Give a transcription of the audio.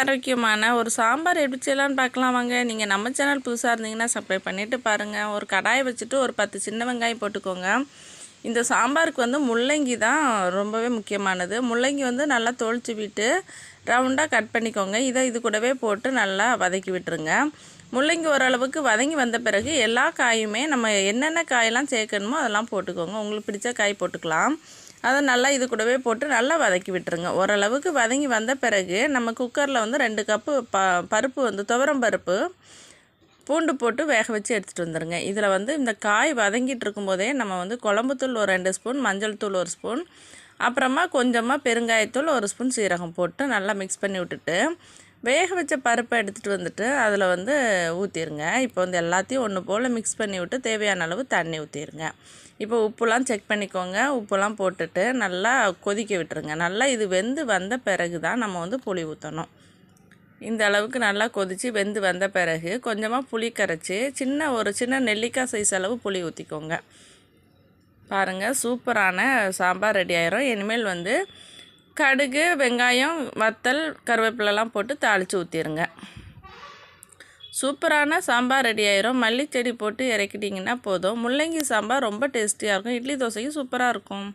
ஆரோக்கியமான ஒரு சாம்பார் எப்படி செய்யலான்னு பார்க்கலாம் வாங்க. நீங்கள் நம்ம சேனல் புதுசாக இருந்தீங்கன்னா சப்ஸ்கிரைப் பண்ணிவிட்டு பாருங்கள் ஒரு கடாயை வச்சுட்டு ஒரு பத்து சின்ன வெங்காயம் போட்டுக்கோங்க. இந்த சாம்பாருக்கு வந்து முள்ளங்கி தான் ரொம்பவே முக்கியமானது. முள்ளங்கி வந்து நல்லா தொளிச்சு விட்டு ரவுண்டாக கட் பண்ணிக்கோங்க. இதை இது கூடவே போட்டு நல்லா வதக்கி விட்டுருங்க. முள்ளங்கி ஓரளவுக்கு வதங்கி வந்த பிறகு எல்லா காயுமே நம்ம என்னென்ன காயெல்லாம் சேர்க்கணுமோ அதெல்லாம் போட்டுக்கோங்க. உங்களுக்கு பிடிச்ச காய் போட்டுக்கலாம். அதை நல்லா இது கூடவே போட்டு நல்லா வதக்கி விட்டுருங்க. ஓரளவுக்கு வதங்கி வந்த பிறகு நம்ம குக்கரில் வந்து ரெண்டு கப்பு ப பருப்பு வந்து துவரம் பருப்பு பூண்டு போட்டு வேக வச்சு எடுத்துகிட்டு வந்துடுங்க இதில் வந்து இந்த காய் வதங்கிட்டு இருக்கும்போதே நம்ம வந்து குழம்புத்தூள் ஒரு ரெண்டு ஸ்பூன் மஞ்சள் தூள் ஒரு ஸ்பூன் அப்புறமா கொஞ்சமாக பெருங்காயத்தூள் ஒரு ஸ்பூன் சீரகம் போட்டு நல்லா மிக்ஸ் பண்ணி விட்டுட்டு வேக வச்ச பருப்பை எடுத்துகிட்டு வந்துட்டு அதில் வந்து ஊற்றிடுங்க இப்போ வந்து எல்லாத்தையும் ஒன்று போல் மிக்ஸ் பண்ணி விட்டு தேவையான அளவு தண்ணி ஊற்றிடுங்க இப்போ உப்புலாம் செக் பண்ணிக்கோங்க. உப்புலாம் போட்டுட்டு நல்லா கொதிக்க விட்டுருங்க. நல்லா இது வெந்து வந்த பிறகு தான் நம்ம வந்து புளி ஊற்றணும் இந்த அளவுக்கு நல்லா கொதித்து வெந்து வந்த பிறகு கொஞ்சமாக புளி கரைச்சி சின்ன ஒரு சின்ன நெல்லிக்காய் சைஸ் அளவு புளி ஊற்றிக்கோங்க பாருங்கள் சூப்பரான சாம்பார் ரெடி ஆயிரும். இனிமேல் வந்து கடுகு வெங்காயம் வத்தல் கருவேப்பிலெலாம் போட்டு தாளித்து ஊற்றிடுங்க சூப்பரான சாம்பார் ரெடி ஆயிரும். மல்லிச்செடி போட்டு இறக்கிட்டிங்கன்னா போதும். முள்ளங்கி சாம்பார் ரொம்ப டேஸ்டியாக இருக்கும். இட்லி தோசையும் சூப்பராக இருக்கும்.